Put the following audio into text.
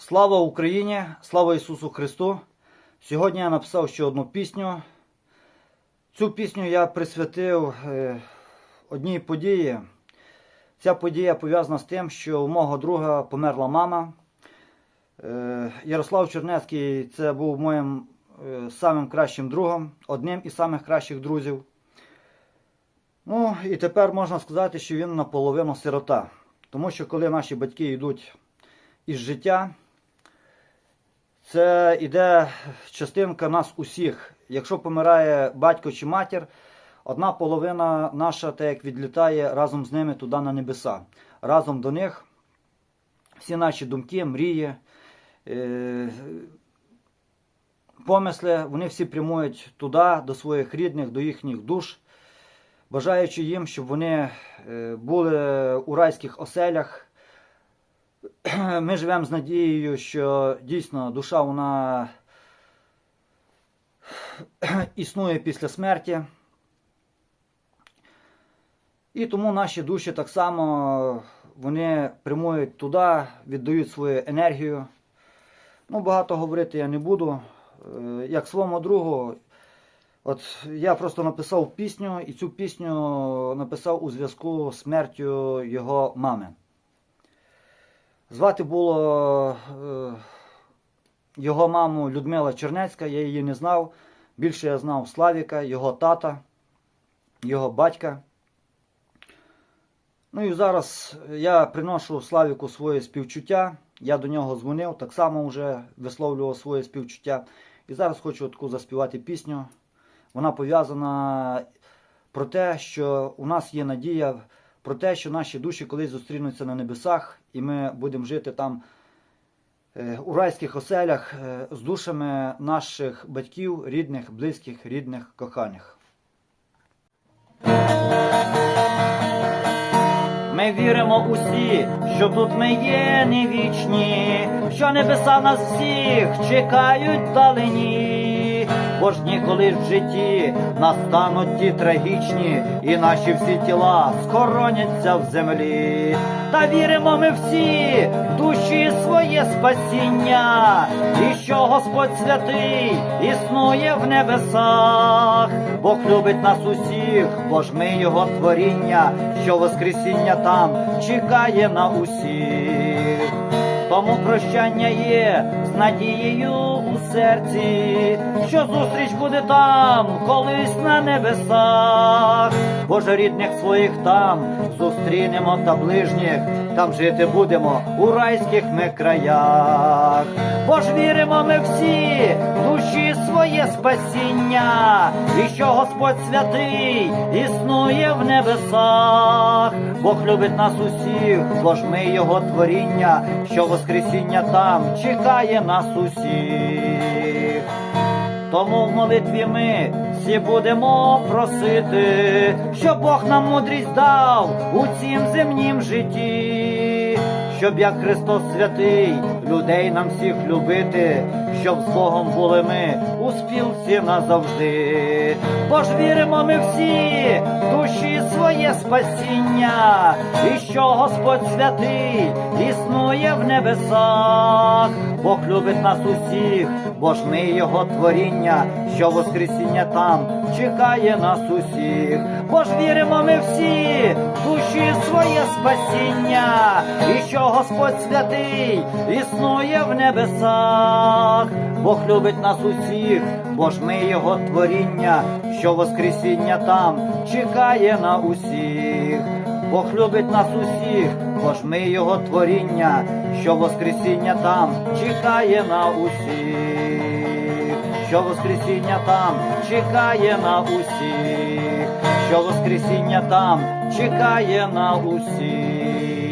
Слава Україні! Слава Ісусу Христу! Сьогодні я написав ще одну пісню. Цю пісню я присвятив е, одній події. Ця подія пов'язана з тим, що у мого друга померла мама. Е, Ярослав Чернецький це був моїм е, самим кращим другом, одним із самих кращих друзів. Ну, і тепер можна сказати, що він наполовину сирота. Тому що коли наші батьки йдуть із життя, це іде частинка нас усіх. Якщо помирає батько чи матір, одна половина наша так як відлітає разом з ними туди на небеса. Разом до них всі наші думки, мрії, е, помисли, вони всі прямують туди, до своїх рідних, до їхніх душ, бажаючи їм, щоб вони е, були у райських оселях. Ми живемо з надією, що дійсно душа вона існує після смерті. І тому наші душі так само вони прямують туди, віддають свою енергію. Ну, багато говорити я не буду. Е, Як своєму другу, от я просто написав пісню, і цю пісню написав у зв'язку з смертю його мами. Звати було е, його маму Людмила Чернецька, я її не знав. Більше я знав Славіка, його тата, його батька. Ну і зараз я приношу Славіку своє співчуття. Я до нього дзвонив, так само вже висловлював своє співчуття. І зараз хочу таку заспівати пісню. Вона пов'язана про те, що у нас є надія, про те, що наші душі колись зустрінуться на небесах, і ми будемо жити там е, у райських оселях е, з душами наших батьків, рідних, близьких, рідних, коханих. Ми віримо усі, що тут ми є не вічні, що небеса нас всіх чекають вдалині. Бо ж ніколи в житті настануть ті трагічні, і наші всі тіла скороняться в землі. Та віримо ми всі в душі своє спасіння, і що Господь святий існує в небесах, Бог любить нас усіх, бо ж ми його творіння, що Воскресіння там чекає на усіх. Тому прощання є з надією у серці, що зустріч буде там, колись на небесах. Боже рідних своїх там зустрінемо та ближніх, там жити будемо у райських ми краях. Бо ж віримо ми всі душі своє спасіння, і що Господь святий існує в небесах. Бог любить нас усіх, бо ж ми його творіння, що Воскресіння там чекає нас усіх. Тому в молитві ми всі будемо просити, щоб Бог нам мудрість дав у цім земнім житті, щоб як Христос святий людей нам всіх любити, щоб з Богом були ми у спілці назавжди. Бо ж віримо ми всі в душі своє спасіння, і що Господь святий існує в небесах, Бог любить нас усіх, бо ж ми його творіння, що Воскресіння там чекає нас усіх. Бо ж віримо ми всі душі своє спасіння, і що Господь святий існує в небесах, Бог любить нас усіх, бо ж ми його творіння, що Воскресіння там чекає на усіх. Бог любить нас усіх, бо ж ми його творіння, що Воскресіння там чекає на усіх, що Воскресіння там чекає на усіх, що Воскресіння там чекає на усіх.